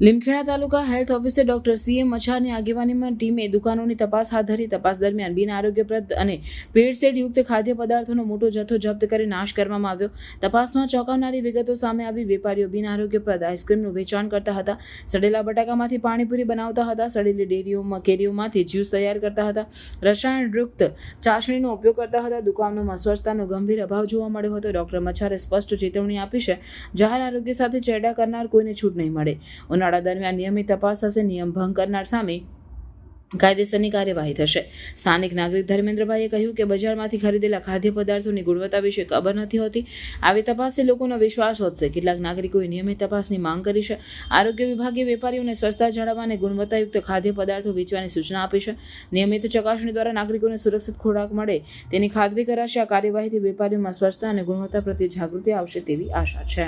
લીમખેડા તાલુકા health officer doctor CM મછારની આગેવાનીમાં ટીમે દુકાનોની તપાસ હાથ ધરી. તપાસ દરમિયાન બિન આરોગ્યપ્રદ અને ભેળસેળ યુક્ત ખાદ્ય પદાર્થોનો મોટો જથ્થો જપ્ત કરી નાશ કરવામાં આવ્યો. તપાસમાં ચોંકાવનારી વિગતો સામે આવી વેપારીઓ બિન આરોગ્યપ્રદ આઈસ્ક્રીમનું વેચાણ કરતા હતા, સડેલા બટાકામાંથી પાણીપુરી બનાવતા હતા, સડેલી ડેરીઓમાં કેરીઓમાંથી જ્યુસ તૈયાર કરતા હતા, રસાયણયુક્ત ચાસણીનો ઉપયોગ કરતા હતા, દુકાનોમાં સ્વચ્છતાનો ગંભીર અભાવ જોવા મળ્યો હતો. ડોક્ટર મચ્છારે સ્પષ્ટ ચેતવણી આપી છે, જાહેર આરોગ્ય સાથે ચેડા કરનાર કોઈને છૂટ નહીં મળે. ઉનાળા દરમિયાન નિયમિત તપાસ થશે, નિયમ ભંગ કરનાર સામે કાયદેસરની કાર્યવાહી થશે. સ્થાનિક નાગરિક ધર્મેન્દ્રભાઈએ કહ્યું કે બજારમાંથી ખરીદેલા ખાદ્ય પદાર્થોની ગુણવત્તા વિશે ખબર નથી હોતી. આવી તપાસથી લોકોનો વિશ્વાસ વધશે. કેટલાક નાગરિકોએ નિયમિત તપાસની માંગ કરી છે. આરોગ્ય વિભાગે વેપારીઓને સ્વચ્છતા જાળવવા અને ગુણવત્તાયુક્ત ખાદ્ય પદાર્થો વેચવાની સૂચના આપી છે. નિયમિત ચકાસણી દ્વારા નાગરિકોને સુરક્ષિત ખોરાક મળે તેની ખાતરી કરાશે. આ કાર્યવાહીથી વેપારીઓમાં સ્વચ્છતા અને ગુણવત્તા પ્રત્યે જાગૃતિ આવશે તેવી આશા છે.